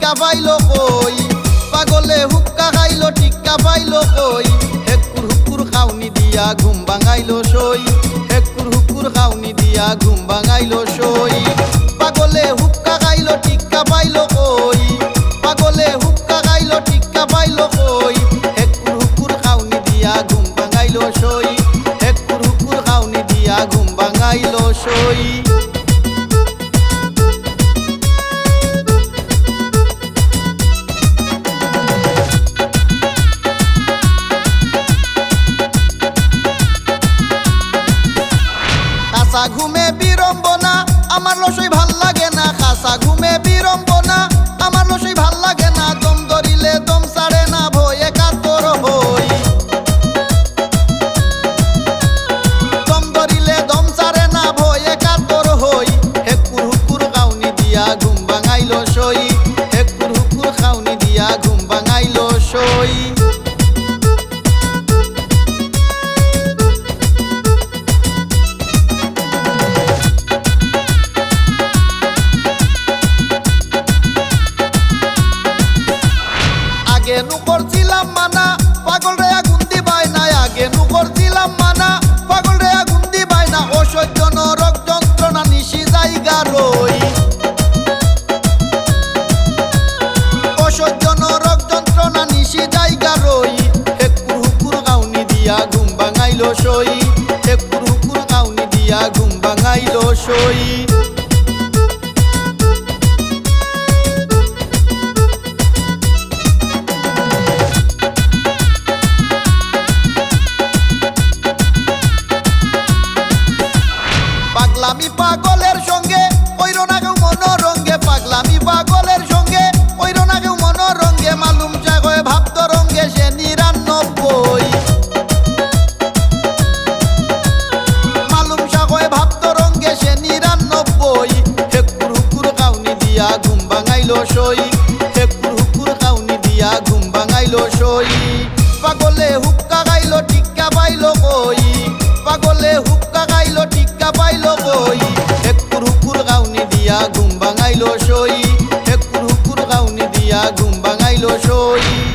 টিক্কা পাইলো কই? পাগলে হুক্কা খাইলো, টিক্কা পাইলো কই? হেকুর হুকুর খাউনি দিয়া ঘুম ভাঙাইলো সই। হেকুর হুকুর খাউনি দিয়া ঘুম ভাঙাইলো সই। পাগলে হুক্কা খাইলো, টিক্কা পাইলো কই? পাগলে হুক্কা খাইলো, টিক্কা পাইলো কই? হেকুর হুকুর খাউনি দিয়া ঘুম ভাঙাইলো সই। হেকুর হুকুর খাউনি দিয়া ঘুম ভাঙাইলো সই। খাসা ঘুমে বিড়ম্বনা আমার লসই ভালো লাগে মানা। পাগল রে যন্ত্রণা নিশি জায়গা রই অসহ্য নরক যন্ত্রণা নিশি জায়গা সই। হেকুর হুকুর গাউনি দিয়া ঘুম সই। সই পাগলে হুক্কা গাইলো, টিক্কা পাইলো কই? পাগলে হুক্কা গাইলো, টিক্কা পাইলো কই? হেকুর হুকুর গাউনি দিয়া ঘুম ভাঙাইলো সই। হেকুর হুকুর গাউনি দিয়া ঘুম ভাঙাইলো সই।